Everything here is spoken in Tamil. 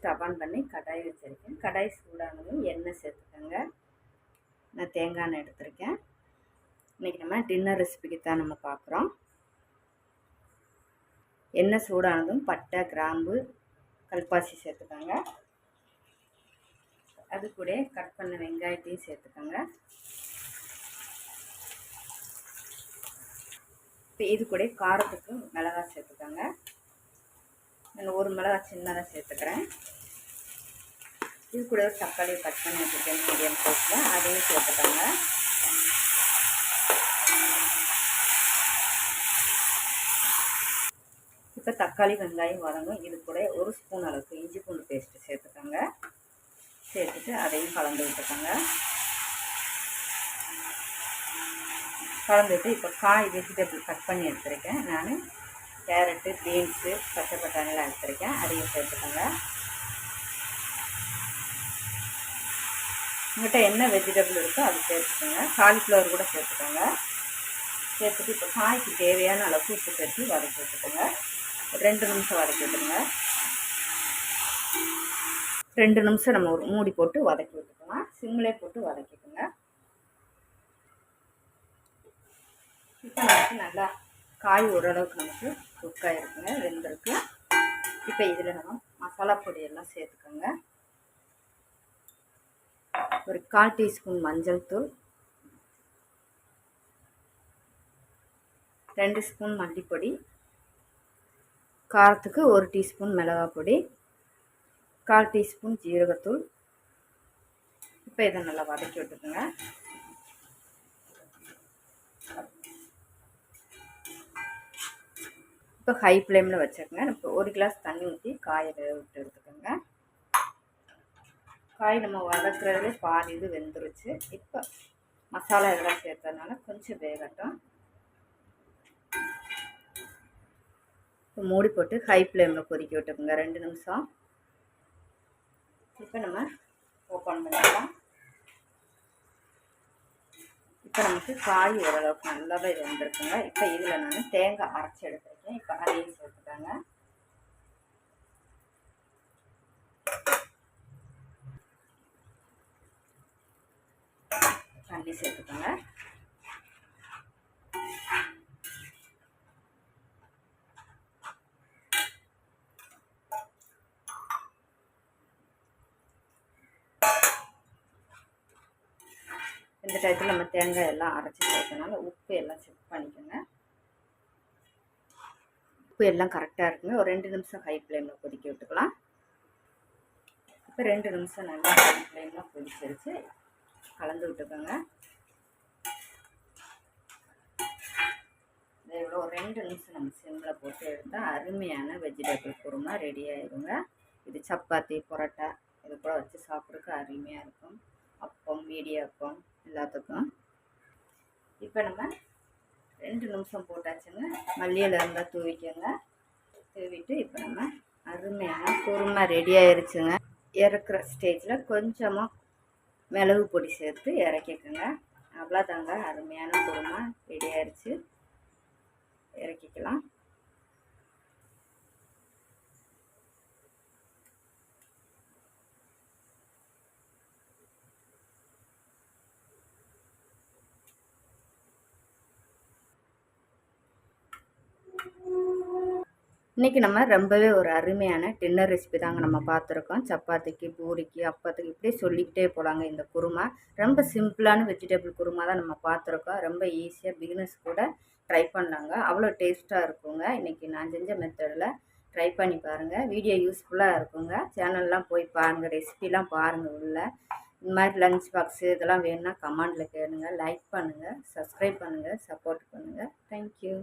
ஸ்டவ் ஆன் பண்ணி கடாய் வச்சுருக்கேன். கடாய் சூடானதும் எண்ணெய் சேர்த்துக்கோங்க. நான் தேங்காய் எண்ணெய் எடுத்திருக்கேன். இன்றைக்கி நம்ம டின்னர் ரெசிபிக்கு தான் நம்ம பார்க்குறோம். எண்ணெய் சூடானதும் பட்டை கிராம்பு கல்பாசி சேர்த்துக்கோங்க. அது கூட கட் பண்ண வெங்காயத்தையும் சேர்த்துக்கோங்க. இப்போ இது கூட காரத்துக்கு மிளகாய் சேர்த்துக்கோங்க. நான் ஒரு மிளகாய் சின்னதாக சேர்த்துக்கிறேன். இது கூட தக்காளி கட் பண்ணி வச்சுருக்கேன் மீடியம் சைஸில் அதையும் சேர்த்துக்கோங்க. இப்போ தக்காளி வெங்காயம் வதங்கும் இது கூட ஒரு ஸ்பூன் அளவுக்கு இஞ்சி பூண்டு பேஸ்ட்டு சேர்த்துக்கோங்க. சேர்த்துட்டு அதையும் கலந்து விட்டுக்கோங்க. கலந்துட்டு இப்போ காய் வெஜிடபிள் கட் பண்ணி எடுத்துருக்கேன். நான் கேரட்டு பீன்ஸு பச்சை பட்டாணிலாம் எடுத்துருக்கேன். அதையும் சேர்த்துக்கோங்க. உங்கள்கிட்ட என்ன வெஜிடபிள் இருக்கோ அது சேர்த்துக்கோங்க. காலிஃப்ளவர் கூட சேர்த்துக்கோங்க. சேர்த்துட்டு இப்போ காய்க்கு தேவையான அளவுக்கு உப்பு சேர்த்து வதக்கி விட்டுக்கோங்க. ரெண்டு நிமிஷம் வதக்கி விட்டுருங்க. ரெண்டு நிமிஷம் நம்ம ஒரு மூடி போட்டு வதக்கி விட்டுக்கலாம் சிம்லே போட்டு வதக்கிக்கோங்க. இப்போ நமக்கு நல்லா காய் ஓரளவுக்கு நமக்கு குக் ஆகிருக்குங்க வெந்திருக்கு இப்போ இதில் நம்ம மசாலா பொடியெல்லாம் சேர்த்துக்கோங்க. ஒரு கால் டீஸ்பூன் மஞ்சள் தூள். ரெண்டு ஸ்பூன் மல்லிப்பொடி. காரத்துக்கு ஒரு டீஸ்பூன் மிளகாய் பொடி கால் டீஸ்பூன் ஜீரகத்தூள். இப்போ இதை நல்லா வதக்கி விட்டுக்குங்க. இப்போ ஹை ஃப்ளேமில் வச்சுருங்க இப்போ ஒரு கிளாஸ் தண்ணி ஊற்றி காயை வேக விட்டு எடுத்துக்கோங்க காய் நம்ம வதக்குறதுலே பாதி இது வெந்துருச்சு. இப்போ மசாலா இதெல்லாம் சேர்த்ததுனால கொஞ்சம் வேகட்டும். இப்போ மூடி போட்டு ஹை ஃப்ளேமில் கொதிக்க விட்டுக்குங்க. ரெண்டு நிமிஷம். இப்போ நம்ம ஓப்பன் பண்ணிக்கலாம் இப்போ நமக்கு காய் ஓரளவுக்கு நல்லாவே வந்துருக்குங்க. இப்போ இதில் நான் தேங்காய் அரைச்சி எடுத்துருக்கேன் இப்போ அதையும் சேர்த்துட்டாங்க தண்ணி சேர்த்துக்கோங்க. இந்த டயத்தில் நம்ம தேங்காய் எல்லாம் அரைச்சி சேர்த்தனால உப்பு எல்லாம் செக் பண்ணிக்கோங்க. உப்பு எல்லாம் கரெக்டாக இருக்குங்க. ஒரு ரெண்டு நிமிஷம் ஹை ஃப்ளேமில் கொதிக்க விட்டுக்கலாம். இப்போ ரெண்டு நிமிஷம் நல்லா ஹை ஃப்ளேமில் கொதிச்சிருச்சு. கலந்து விட்டுக்கோங்க. இவ்வளோ ஒரு ரெண்டு நிமிஷம் நம்ம சிம்மில் போட்டு எடுத்தால் அருமையான வெஜிடபிள் குருமா ரெடி ஆயிடுங்க இது சப்பாத்தி பரோட்டா இது கூட வச்சு சாப்பிட்றதுக்கு அருமையாக இருக்கும். அப்பம் மீடியாப்பம் எல்லாத்துக்கும். இப்போ நம்ம ரெண்டு நிமிஷம் போட்டாச்சுங்க. மல்லியில் இருந்தால் தூவிக்கோங்க. தூவிட்டு இப்போ நம்ம அருமையான குருமா ரெடி ஆயிடுச்சுங்க இறக்குற ஸ்டேஜில் கொஞ்சமாக மிளகு பொடி சேர்த்து இறக்கிக்கோங்க. அவ்வளோதாங்க அருமையான குருமா ரெடி ஆயிடுச்சு இறக்கிக்கலாம். இன்றைக்கி நம்ம ரொம்பவே ஒரு அருமையான டின்னர் ரெசிபி தாங்க நம்ம பார்த்துருக்கோம். சப்பாத்திக்கு பூரிக்கு அப்பத்துக்கு இப்படியே சொல்லிக்கிட்டே போகலாங்க இந்த குருமா. ரொம்ப சிம்பிளான வெஜிடபிள் குருமா தான் நம்ம பார்த்துருக்கோம். ரொம்ப ஈஸியாக பிகினஸ் கூட ட்ரை பண்ணலாங்க. அவ்வளோ டேஸ்ட்டாக இருக்குங்க. இன்றைக்கி நான் செஞ்ச மெத்தடில் ட்ரை பண்ணி பாருங்கள் வீடியோ யூஸ்ஃபுல்லாக இருக்குங்க. சேனல்லாம் போய் பாருங்கள் ரெசிபிலாம் பாருங்கள் உள்ள. இந்த மாதிரி லஞ்ச் பாக்ஸு இதெல்லாம் வேணும்னா கமெண்டில் கேளுங்க. லைக் பண்ணுங்கள் சப்ஸ்கிரைப் பண்ணுங்கள் சப்போர்ட் பண்ணுங்கள் தேங்க்யூ